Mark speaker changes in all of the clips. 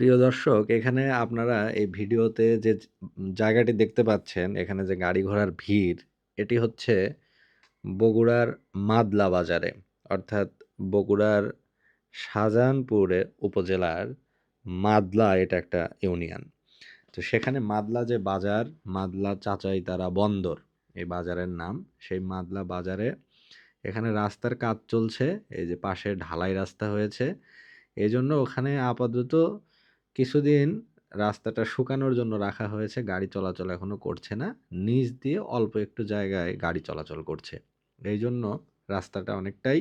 Speaker 1: প্রিয় দর্শক, এখানে আপনারা এই ভিডিওতে যে জায়গাটি দেখতে পাচ্ছেন, এখানে যে গাড়ি ঘোড়ার ভিড়, এটি হচ্ছে বগুড়ার মাদলা বাজারে। অর্থাৎ বগুড়ার শাহজাহানপুরে উপজেলার মাদলা এটা একটা ইউনিয়ন। তো সেখানে মাদলা যে বাজার, মাদলা চাচাইতারা বন্দর, এই বাজারের নাম। সেই মাদলা বাজারে এখানে রাস্তার কাজ চলছে। এই যে পাশে ঢালাই রাস্তা হয়েছে। এজন্য ওখানে আপাতত কিছুদিন রাস্তাটা শুকানোর জন্য রাখা হয়েছে। গাড়ি চলাচল এখনও করছে না। নিচ দিয়ে অল্প একটু জায়গায় গাড়ি চলাচল করছে। এই জন্য রাস্তাটা অনেকটাই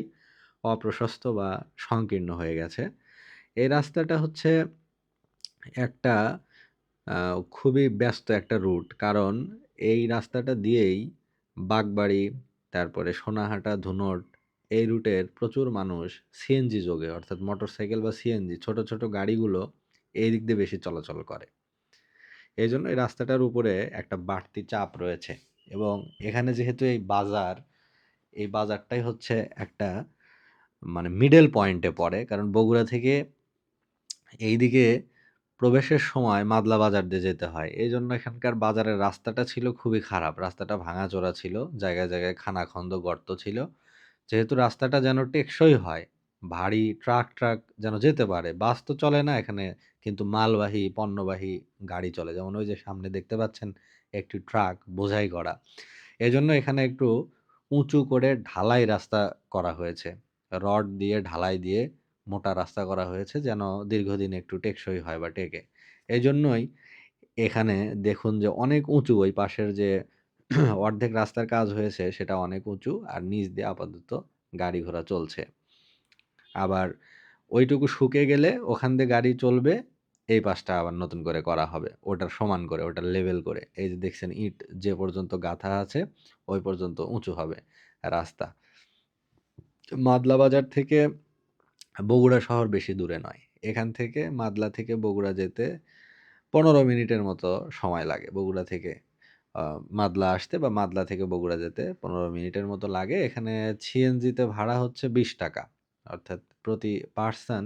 Speaker 1: অপ্রশস্ত বা সংকীর্ণ হয়ে গেছে। এই রাস্তাটা হচ্ছে একটা খুবই ব্যস্ত একটা রুট। কারণ এই রাস্তাটা দিয়েই বাগবাড়ি, তারপরে সোনাহাটা, ধুনট এই রুটের প্রচুর মানুষ সিএনজি যোগে অর্থাৎ মোটরসাইকেল বা সিএনজি ছোট, ছোট গাড়িগুলো এই দিক দিয়ে বেশি চলাচল করে। এই জন্য এই রাস্তাটার উপরে একটা বাড়তি চাপ রয়েছে এবং এখানে যেহেতু এই বাজার, এই বাজারটাই হচ্ছে একটা মানে মিডল পয়েন্টে পড়ে। কারণ বগুড়া থেকে এইদিকে প্রবেশের সময় মাদলা বাজার দিয়ে যেতে হয়। এই জন্য এখানকার বাজারের রাস্তাটা ছিল খুবই খারাপ। রাস্তাটা ভাঙাচোরা ছিল। জায়গায়, জায়গায় খানাখন্দ গর্ত ছিল। যেহেতু রাস্তাটা যেন টেকসই হয়, ভারী ট্রাক-ট্রাক যেন যেতে পারে। বাস তো চলে না এখানে কিন্তু মালবাহী, পণ্যবাহী গাড়ি চলে। যেমন ওই যে সামনে দেখতে পাচ্ছেন একটি ট্রাক বোঝাই করা। এজন্য এখানে একটু উঁচু করে ঢালাই রাস্তা করা হয়েছে। রড দিয়ে ঢালাই দিয়ে মোটা রাস্তা করা হয়েছে যেন দীর্ঘদিন একটু টেকসই হয় বা টেকে। এজন্যই এখানে দেখুন যে অনেক উঁচু ওই পাশের যে অর্ধেক রাস্তার কাজ হয়েছে সেটা অনেক উঁচু আর নিচ দিয়ে আপাতত গাড়ি ঘোড়া চলছে। আবার ওইটুকু শুকে গেলে ওখান দিয়ে গাড়ি চলবে, এই পাশটা আবার নতুন করে করা হবে। ওটার সমান করে, ওটার লেভেল করে। এই যে দেখছেন ইট যে পর্যন্ত গাঁথা আছে, ওই পর্যন্ত উঁচু হবে রাস্তা। মাদলা বাজার থেকে বগুড়া শহর বেশি দূরে নয়। এখান থেকে মাদলা থেকে বগুড়া যেতে ১৫ মিনিটের মতো সময় লাগে। বগুড়া থেকে মাদলা আসতে বা মাদলা থেকে বগুড়া যেতে ১৫ মিনিটের মতো লাগে। এখানে সিএনজিতে ভাড়া হচ্ছে ৳২০ অর্থাৎ প্রতি পারসন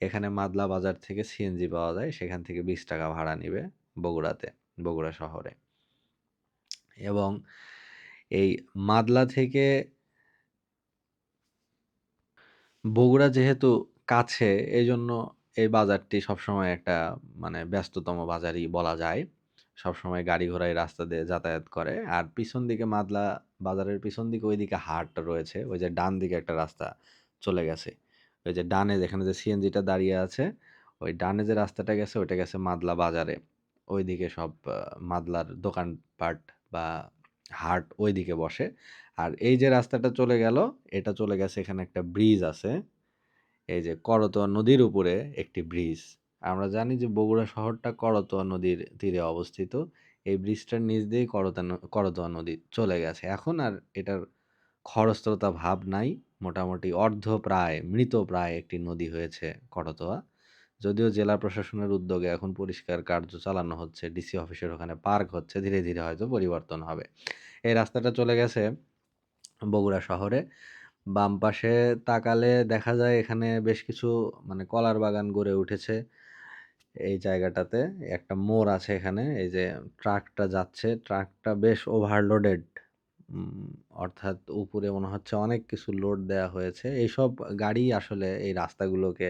Speaker 1: এখানে মাদলা বাজার থেকে সিএনজি পাওয়া যায়। সেখান থেকে ৳২০ ভাড়া নিবে বগুড়াতে, বগুড়া শহরে। এবং এই মাদলা থেকে বগুড়া যেহেতু কাছে এই জন্য এই বাজারটি সবসময় একটা মানে ব্যস্ততম বাজারই বলা যায়। সবসময় গাড়ি ঘোড়ায় রাস্তা দিয়ে যাতায়াত করে। আর পিছন দিকে মাদলা বাজারের পিছন দিকে ওইদিকে হাট রয়েছে। ওই যে ডান দিকে একটা রাস্তা চলে গেছে। ওই যে ডানে যেখানে যে সিএনজিটা দাঁড়িয়ে আছে, ওই ডানে যে রাস্তাটা গেছে ওইটা গেছে মাদলা বাজারে। ওইদিকে সব মাদলার দোকানপাট বা হাট ওইদিকে বসে। আর এই যে রাস্তাটা চলে গেল, এটা চলে গেছে এখানে একটা ব্রিজ আছে। এই যে করতোয়া নদীর উপরে একটি ব্রিজ। আমরা জানি যে বগুড়া শহরটা করতোয়া নদীর তীরে অবস্থিত। এই ব্রিজটার নিচ দিয়েই করতা করতোয়া নদী চলে গেছে। এখন আর এটার খরস্রোতা ভাব নাই। মোটামুটি অর্ধ প্রায় মৃত প্রায় একটি নদী হয়েছে করতোয়া। যদিও জেলা প্রশাসনের উদ্যোগে এখন পরিষ্কার কার্য চালানো হচ্ছে। ডিসি অফিসের ওখানে পার্ক হচ্ছে। ধীরে, ধীরে হয়তো পরিবর্তন হবে। এই রাস্তাটা চলে গেছে বগুড়া শহরে। বাম পাশে তাকালে দেখা যায় এখানে বেশ কিছু মানে কলার বাগান গড়ে উঠেছে। এই জায়গাটাতে একটা মোড় আছে এখানে। এই যে ট্রাকটা যাচ্ছে, ট্রাকটা বেশ ওভারলোডেড। অর্থাৎ উপরে মনে হচ্ছে অনেক কিছু লোড দেয়া হয়েছে। এইসব গাড়ি আসলে এই রাস্তাগুলোকে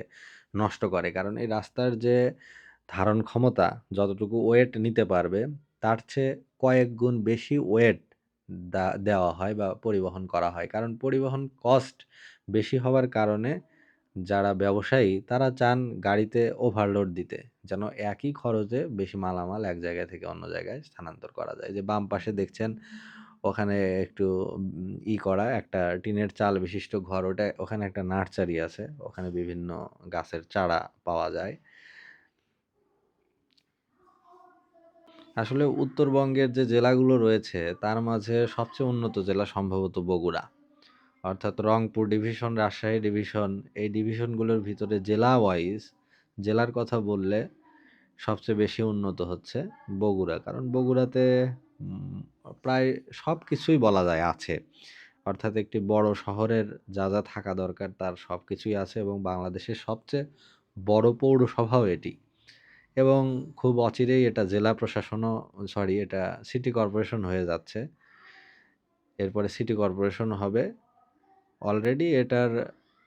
Speaker 1: নষ্ট করে। কারণ এই রাস্তার যে ধারণ ক্ষমতা যতটুকু ওয়েট নিতে পারবে, তার চেয়ে কয়েক গুণ বেশি ওয়েট দেওয়া হয় বা পরিবহন করা হয়। কারণ পরিবহন কস্ট বেশি হওয়ার কারণে যারা ব্যবসায়ী তারা চান গাড়িতে ওভারলোড দিতে। যেন একই খরচে বেশি মালামাল এক জায়গা থেকে অন্য জায়গায় স্থানান্তর করা যায়। যে বাম পাশে দেখছেন ওখানে একটু ই করা একটা টিনের চাল বিশিষ্ট ঘর ওটা ওখানে একটা নার্সারি আছে। ওখানে বিভিন্ন গাছের চারা পাওয়া যায়। আসলে উত্তরবঙ্গের যে জেলাগুলো রয়েছে তার মাঝে সবচেয়ে উন্নত জেলা সম্ভবত বগুড়া। অর্থাৎ রংপুর ডিভিশন, রাজশাহী ডিভিশন এই ডিভিশনগুলোর ভিতরে জেলা ওয়াইজ জেলার কথা বললে সবচেয়ে বেশি উন্নত হচ্ছে বগুড়া। কারণ বগুড়াতে উম সব কিছুই বলা যায় আছে। অর্থাৎ একটি বড় শহরের যা, যা থাকা দরকার তার সব কিছুই আছে এবং বাংলাদেশের সবচেয়ে বড় পৌরসভাও এটি। এবং খুব অচিরেই এটা জেলা প্রশাসনও সরি এটা সিটি কর্পোরেশন হয়ে যাচ্ছে এরপরে সিটি কর্পোরেশন হবে অলরেডি এটার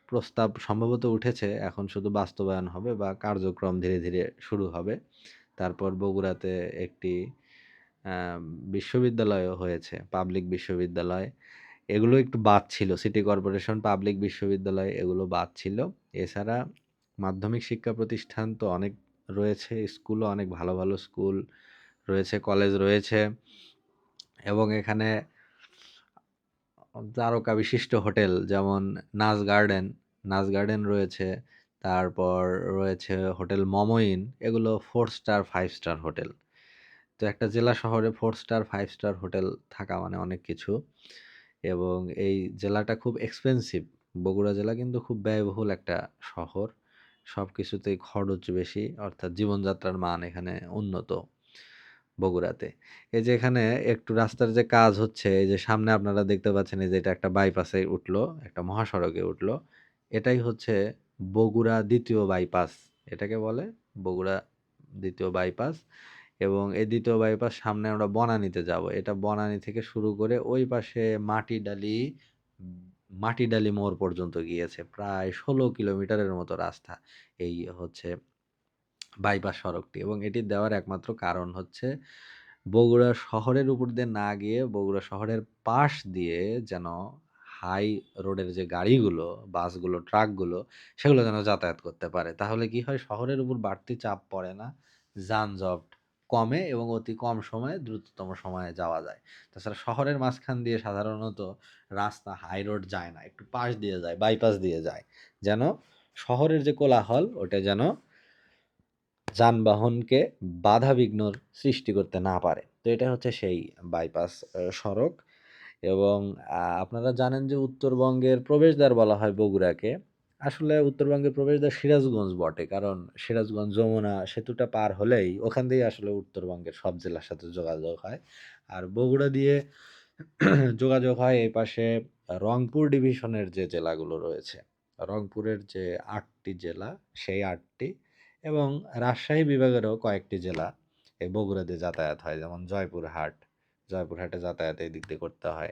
Speaker 1: প্রস্তাব সম্ভবত উঠেছে এখন শুধু বাস্তবায়ন হবে বা কার্যক্রম ধীরে ধীরে শুরু হবে তারপর বগুড়াতে একটি বিশ্ববিদ্যালয়ও হয়েছে পাবলিক বিশ্ববিদ্যালয়। এগুলো একটু বাদ ছিল সিটি কর্পোরেশন পাবলিক বিশ্ববিদ্যালয় এগুলো বাদ ছিল। এছাড়া মাধ্যমিক শিক্ষা প্রতিষ্ঠান তো অনেক রয়েছে স্কুলও অনেক ভালো ভালো স্কুল রয়েছে কলেজ রয়েছে। এবং এখানে তারকা বিশিষ্ট হোটেল যেমন নাচ গার্ডেন নাচ গার্ডেন রয়েছে। তারপর রয়েছে হোটেল মমইন, এগুলো four star five star hotel. তো একটা জেলা শহরে four star five star hotel থাকা মানে অনেক কিছু। এবং এই জেলাটা খুব এক্সপেন্সিভ বগুড়া জেলা কিন্তু খুব ব্যয়বহুল একটা শহর। সব কিছুতেই খরচ বেশি, অর্থাৎ জীবনযাত্রার মান এখানে উন্নত বগুড়াতে। এই যে এখানে একটু রাস্তার যে কাজ হচ্ছে, এই যে সামনে আপনারা দেখতে পাচ্ছেন, এই যে এটা একটা বাইপাসে উঠল, একটা মহাসড়কে উঠল। এটাই হচ্ছে বগুড়া দ্বিতীয় বাইপাস এটাকে বলে বগুড়া দ্বিতীয় বাইপাস এবং এই দ্বিতীয় বাইপাস সামনে আমরা বনানীতে যাব। এটা বনানী থেকে শুরু করে ওই পাশে মাটি মাটিডালি মাটিডালি মোড় পর্যন্ত গিয়েছে। প্রায় ষোলো কিলোমিটারের মতো রাস্তা এই হচ্ছে বাইপাস সড়কটি এবং এটি দেওয়ার একমাত্র কারণ হচ্ছে বগুড়া শহরের উপর দিয়ে না গিয়ে বগুড়া শহরের পাশ দিয়ে যেন হাই রোডের যে গাড়িগুলো, বাসগুলো, ট্রাকগুলো, সেগুলো যেন যাতায়াত করতে পারে। তাহলে কি হয়? শহরের উপর বাড়তি চাপ পড়ে না। যানজট কমে এবং অতি কম সময়ে দ্রুততম সময়ে যাওয়া যায়। তাছাড়া শহরের মাঝখান দিয়ে সাধারণত রাস্তা হাই রোড যায় না, একটু পাশ দিয়ে যায় বাইপাস দিয়ে যায়। যেন শহরের যে কোলাহল, ওটা যেন যানবাহনকে বাধা বিঘ্নর সৃষ্টি করতে না পারে। তো এটা হচ্ছে সেই বাইপাস সড়ক এবং আপনারা জানেন যে উত্তরবঙ্গের প্রবেশদ্বার বলা হয় বগুড়াকে। আসলে উত্তরবঙ্গের প্রবেশদ্বার সিরাজগঞ্জ বটে, কারণ সিরাজগঞ্জ যমুনা সেতুটা পার হলেই ওখান দিয়েই আসলে উত্তরবঙ্গের সব জেলার সাথে যোগাযোগ হয়। আর বগুড়া দিয়ে যোগাযোগ হয় এই পাশে রংপুর ডিভিশনের যে জেলাগুলো রয়েছে। রংপুরের যে আটটি জেলা, সেই আটটি এবং রাজশাহী বিভাগেরও কয়েকটি জেলা এই বগুড়া দিয়ে যাতায়াত হয়। যেমন জয়পুরহাট, জয়পুরহাটে যাতায়াত এই দিক দিয়ে করতে হয়।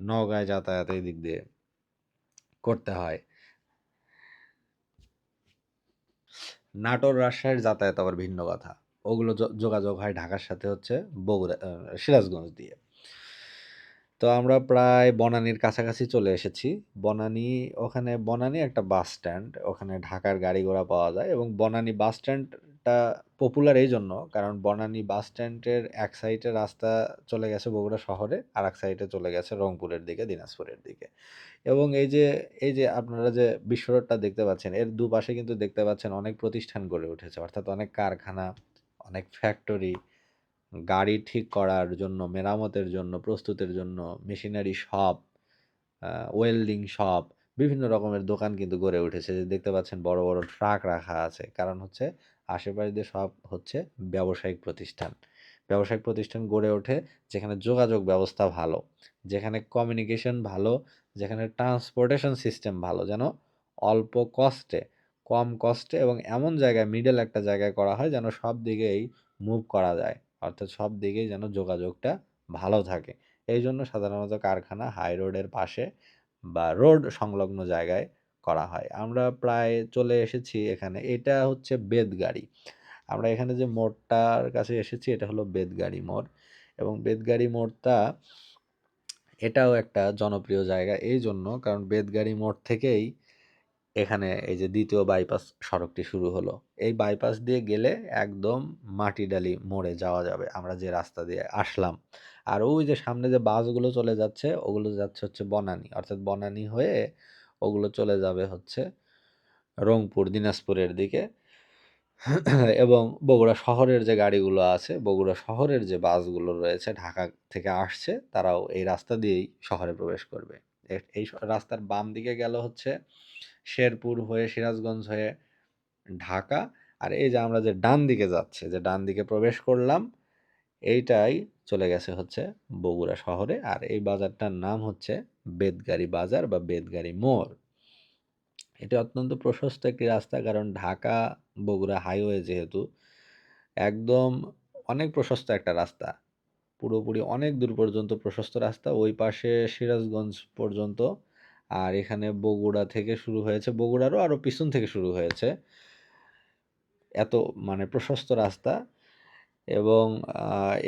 Speaker 1: নওগাঁয় যাতায়াত এই দিক দিয়ে করতে হয়। নাটোর রাজশাহীর যাতায়াত আবার ভিন্ন কথা। ওগুলো যোগাযোগ হয় ঢাকার সাথে হচ্ছে বগুড়া সিরাজগঞ্জ দিয়ে। তো আমরা প্রায় বনানীর কাছাকাছি চলে এসেছি। বনানী, ওখানে বনানি একটা বাস স্ট্যান্ড, ওখানে ঢাকার গাড়ি ঘোড়া পাওয়া যায় এবং বনানী বাস স্ট্যান্ডটা পপুলার এই জন্য কারণ বনানী বাস স্ট্যান্ডের এক সাইডে রাস্তা চলে গেছে বগুড়া শহরে আর এক সাইডে চলে গেছে রংপুরের দিকে, দিনাজপুরের দিকে। এবং এই যে এই যে আপনারা যে বিশ্ব রোডটা দেখতে পাচ্ছেন, এর দুপাশে কিন্তু দেখতে পাচ্ছেন অনেক প্রতিষ্ঠান গড়ে উঠেছে। অর্থাৎ অনেক কারখানা, অনেক ফ্যাক্টরি গাড়ি ঠিক করার জন্য, মেরামতের জন্য, প্রস্তুতের জন্য মেশিনারি শপ ওয়েল্ডিং শপ বিভিন্ন রকমের দোকান কিন্তু গড়ে উঠেছে। দেখতে পাচ্ছেন বড় বড় ট্রাক রাখা আছে। কারণ হচ্ছে আশেপাশে সব হচ্ছে ব্যবসায়িক প্রতিষ্ঠান। ব্যবসায়িক প্রতিষ্ঠান গড়ে ওঠে যেখানে যোগাযোগ ব্যবস্থা ভালো, যেখানে কমিউনিকেশন ভালো, যেখানে ট্রান্সপোর্টেশন সিস্টেম ভালো, যেন অল্প কস্টে কম কস্টে এবং এমন জায়গায় মিডল একটা জায়গায় করা হয় যেন সব দিকেই মুভ করা যায়। অর্থাৎ সব দিকেই যেন যোগাযোগটা ভালো থাকে। এই জন্য সাধারণত কারখানা হাই রোডের পাশে বা রোড সংলগ্ন জায়গায় করা হয়। আমরা প্রায় চলে এসেছি এখানে। এটা হচ্ছে বেদগাড়ি আমরা এখানে যে মোড়টার কাছে এসেছি, এটা হলো বেদগাড়ি মোড়। এবং বেদগাড়ি মোড়টা এটাও একটা জনপ্রিয় জায়গা। এই জন্য কারণ বেদগাড়ি মোড় থেকেই এখানে এই যে দ্বিতীয় বাইপাস সড়কটি শুরু হলো। এই বাইপাস দিয়ে গেলে একদম মাটিডালি মোড়ে যাওয়া যাবে। আমরা যে রাস্তা দিয়ে আসলাম। আর ওই যে সামনে যে বাসগুলো চলে যাচ্ছে, ওগুলো যাচ্ছে হচ্ছে বনানী। অর্থাৎ বনানী হয়ে ওগুলো চলে যাবে হচ্ছে রংপুর, দিনাজপুরের দিকে। এবং বগুড়া শহরের যে গাড়িগুলো আছে, বগুড়া শহরের যে বাসগুলো রয়েছে, ঢাকা থেকে আসছে, তারাও এই রাস্তা দিয়েই শহরে প্রবেশ করবে। এই রাস্তার বাম দিকে গেল হচ্ছে শেরপুর হয়ে সিরাজগঞ্জ হয়ে ঢাকা। আর এই যে আমরা যে ডান দিকে যাচ্ছে, যে ডান দিকে প্রবেশ করলাম, এইটাই চলে গেছে হচ্ছে বগুড়া শহরে। আর এই বাজারটার নাম হচ্ছে বেদগাড়ি বাজার বা বেদগাড়ি মোড় এটি অত্যন্ত প্রশস্ত একটি রাস্তা, কারণ ঢাকা বগুড়া হাইওয়ে যেহেতু, একদম অনেক প্রশস্ত একটা রাস্তা। পুরোপুরি অনেক দূর পর্যন্ত প্রশস্ত রাস্তা। ওই পাশে সিরাজগঞ্জ পর্যন্ত। আর এখানে বগুড়া থেকে শুরু হয়েছে। বগুড়ারও আরও পিছন থেকে শুরু হয়েছে। এত মানে প্রশস্ত রাস্তা এবং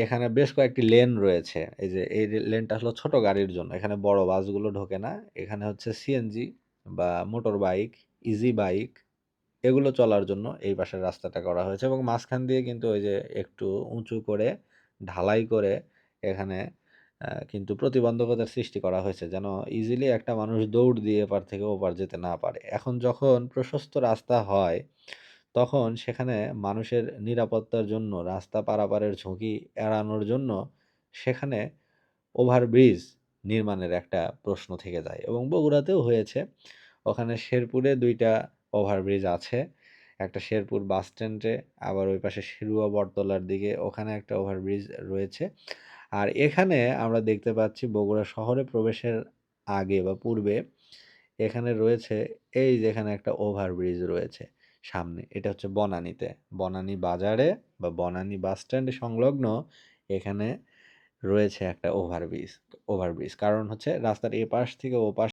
Speaker 1: এখানে বেশ কয়েকটি লেন রয়েছে। এই যে এই লেনটা হলো ছোট গাড়ির জন্য। এখানে বড় বাসগুলো ঢোকে না। এখানে হচ্ছে সিএনজি বা মোটর বাইক, ইজি বাইক এগুলো চলার জন্য এই পাশের রাস্তাটা করা হয়েছে এবং মাঝখান দিয়ে কিন্তু ওই যে একটু উঁচু করে ঢালাই করে এখানে কিন্তু প্রতিবন্ধকতার সৃষ্টি করা হয়েছে। যেন ইজিলি একটা মানুষ দৌড় দিয়ে এপার থেকে ওপার যেতে না পারে। এখন যখন প্রশস্ত রাস্তা হয়, তখন সেখানে মানুষের নিরাপত্তার জন্য, রাস্তা পারাপারের ঝুঁকি এড়ানোর জন্য সেখানে ওভারব্রিজ নির্মাণের একটা প্রশ্ন থেকে যায় এবং বগুড়াতেও হয়েছে। ওখানে শেরপুরে দুইটা ওভারব্রিজ আছে। একটা শেরপুর বাস স্ট্যান্ডে, আবার ওই পাশে শিরুয়া বটতলার দিকে ওখানে একটা ওভারব্রিজ রয়েছে। আর এখানে আমরা দেখতে পাচ্ছি বগুড়া শহরে প্রবেশের আগে বা পূর্বে এখানে রয়েছে, এই যেখানে একটা ওভারব্রিজ রয়েছে সামনে। এটা হচ্ছে বনানীতে। বনানী বাজারে বা বনানী বাস স্ট্যান্ড সংলগ্ন এখানে রয়েছে একটা ওভারব্রিজ ওভারব্রিজ। কারণ হচ্ছে রাস্তার এপাশ থেকে ওপাশ